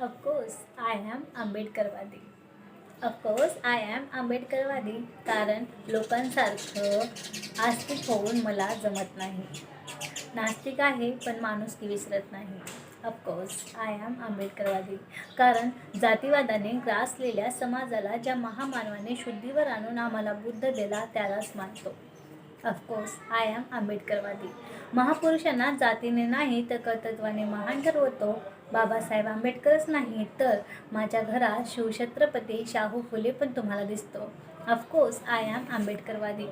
Of course I am आंबेडकरवादी of course I am आंबेडकरवादी कारण लोकांसारखं आस्तिक होऊन मला जमत नाही. नास्तिक आहे पण माणूस ती विसरत नाही. अफकोर्स आय ॲम आंबेडकरवादी कारण जातीवादाने ग्रासलेल्या समाजाला ज्या महामानवाने शुद्धीवर आणून आम्हाला बुद्ध दिला त्यालाच मानतो. ऑफकोर्स आय एम आंबेडकरवादी महापुरुषांना जातीने नाही तर कर्तृत्वाने महान ठरवतो. बाबासाहेब आंबेडकरच नाही तर माझ्या घरात शिवछत्रपती शाहू फुले पण तुम्हाला दिसतो. ऑफकोर्स आय एम आंबेडकरवादी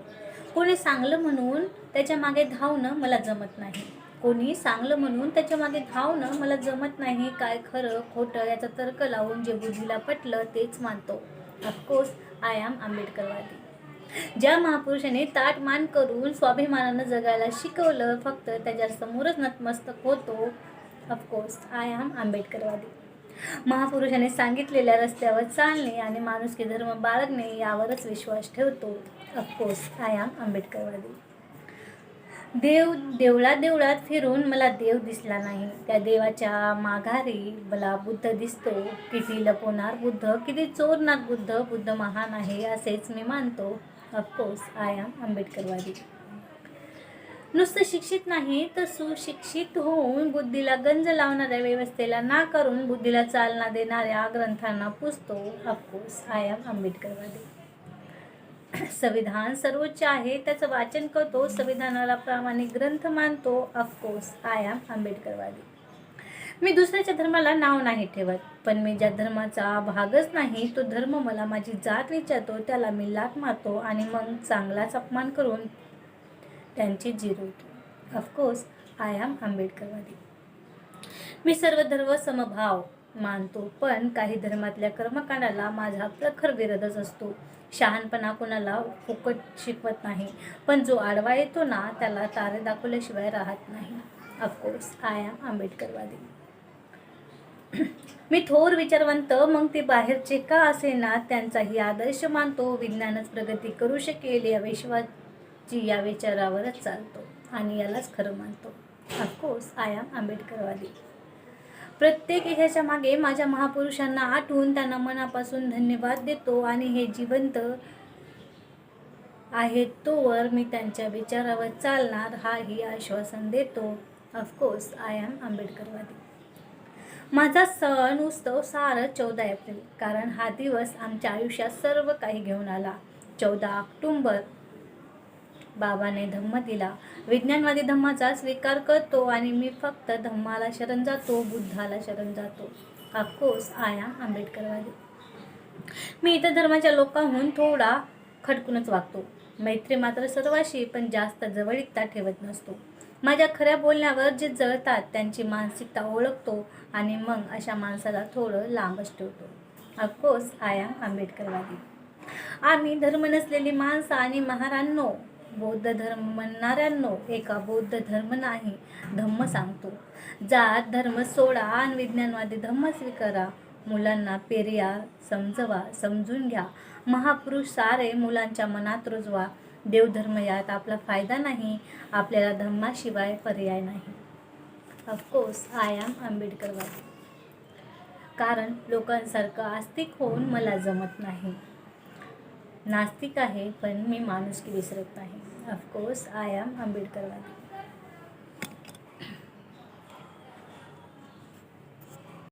कोणी चांगलं म्हणून त्याच्यामागे धावणं मला जमत नाही. कोणी चांगलं म्हणून त्याच्यामागे धावणं मला जमत नाही. काय खरं खोटं याचा तर्क लावून जे बुद्धीला पटलं तेच मानतो. ऑफकोर्स आय एम आंबेडकरवादी ज्या महापुरुषाने ताट मान करून स्वाभिमानानं जगायला शिकवलं फक्त त्याच्या समोरच नतमस्तक होतो. ऑफकोर्स आय आम आंबेडकरवादी. महापुरुषाने सांगितलेल्या रस्त्यावर चालणे आणि माणुसकी धर्म बाळगणे यावरच विश्वास ठेवतो. ऑफकोर्स आय आम आंबेडकरवादी. देव देवळात देवळात फिरून मला देव दिसला नाही. त्या देवाच्या माघारी मला बुद्ध दिसतो. किती लपवणार बुद्ध किती चोरणार बुद्ध बुद्ध महान आहे असेच मी मानतो. ऑफकोर्स आय एम आंबेडकरवादी नुसतं शिक्षित नाही तर सुशिक्षित होऊन बुद्धीला गंज लावणाऱ्या व्यवस्थेला नाकारून बुद्धीला चालना देणाऱ्या ग्रंथांना पुजतो ऑफकोर्स आय एम आंबेडकरवादी संविधान सर्वोच्च आहे त्याचं वाचन करतो. संविधानाला प्रामाणिक ग्रंथ मानतो. ऑफकोर्स आय एम आंबेडकरवादी मी दुसऱ्याच्या धर्माला नाव नाही ठेवत पण मी ज्या धर्माचा भागच नाही तो धर्म मला माझी जात विचारतो त्याला मी लात मारतो आणि मग चांगलाच अपमान करून त्यांची जिरवतो ऑफकोर्स आय एम आंबेडकरवादी. मी सर्व धर्म समभाव मानतो पण काही धर्मातल्या कर्मकांडाला माझा प्रखर विरोधच असतो. शहाणपणा कोणाला फुकट शिकवत नाही पण जो आडवा येतो ना त्याला तारे दाखवल्याशिवाय राहत नाही. ऑफकोर्स आय एम आंबेडकरवादी. मी थोर विचारवंत मग ते बाहेरचे का असेना त्यांचाही आदर्श मानतो विज्ञानच प्रगती करू शकेल या विश्वाची या विचारावरच चालतो आणि यालाच खरं मानतो. अफकोर्स आय एम आंबेडकरवादी. प्रत्येक ह्याच्या मागे माझ्या महापुरुषांना आठवून त्यांना मनापासून धन्यवाद देतो आणि हे जिवंत आहे तोवर मी त्यांच्या विचारावर चालणार हाही आश्वासन देतो. ऑफकोर्स आय एम आंबेडकरवादी. माझा सण उत्सव सारं चौदा एप्रिल. कारण हा दिवस आमच्या आयुष्यात सर्व काही घेऊन आला. चौदा ऑक्टोंबर. बाबाने धम्म दिला. विज्ञानवादी धम्माचा स्वीकार करतो आणि मी फक्त धम्माला शरण जातो बुद्धाला शरण जातो. अफकोर्स आय ॲम आंबेडकरवादी. मी इतर धर्माच्या लोकांहून थोडा खटकूनच वागतो. मैत्री मात्र सर्वाशी पण जास्त जवळीकता ठेवत नसतो. माझ्या खऱ्या बोलण्यावर जे जळतात त्यांची मानसिकता ओळखतो आणि मग अशा माणसाला थोडं लांबच ठेवतो. अफकोर्स आय एम आंबेडकरवादी. आम्ही धर्म नसलेली माणसं आणि महारांनो बौद्ध धर्म म्हणणाऱ्यांनो एका बौद्ध धर्म नाही धम्म सांगतो. जात धर्म सोडा आणि विज्ञानवादी धम्म स्वीकारा. मुलांना पेर्या समजवा समजून घ्या. महापुरुष सारे मुलांच्या मनात रुजवा. देवधर्म यात आपला फायदा नाही आपल्याला धर्माशिवाय पर्याय नाही. ऑफकोर्स आय ॲम आंबेडकरवादी. कारण लोकांसारखं आस्तिक होऊन मला जमत नाही. नास्तिक आहे पण मी माणुसकी विसरत नाही. ऑफकोर्स आय ॲम आंबेडकरवादी.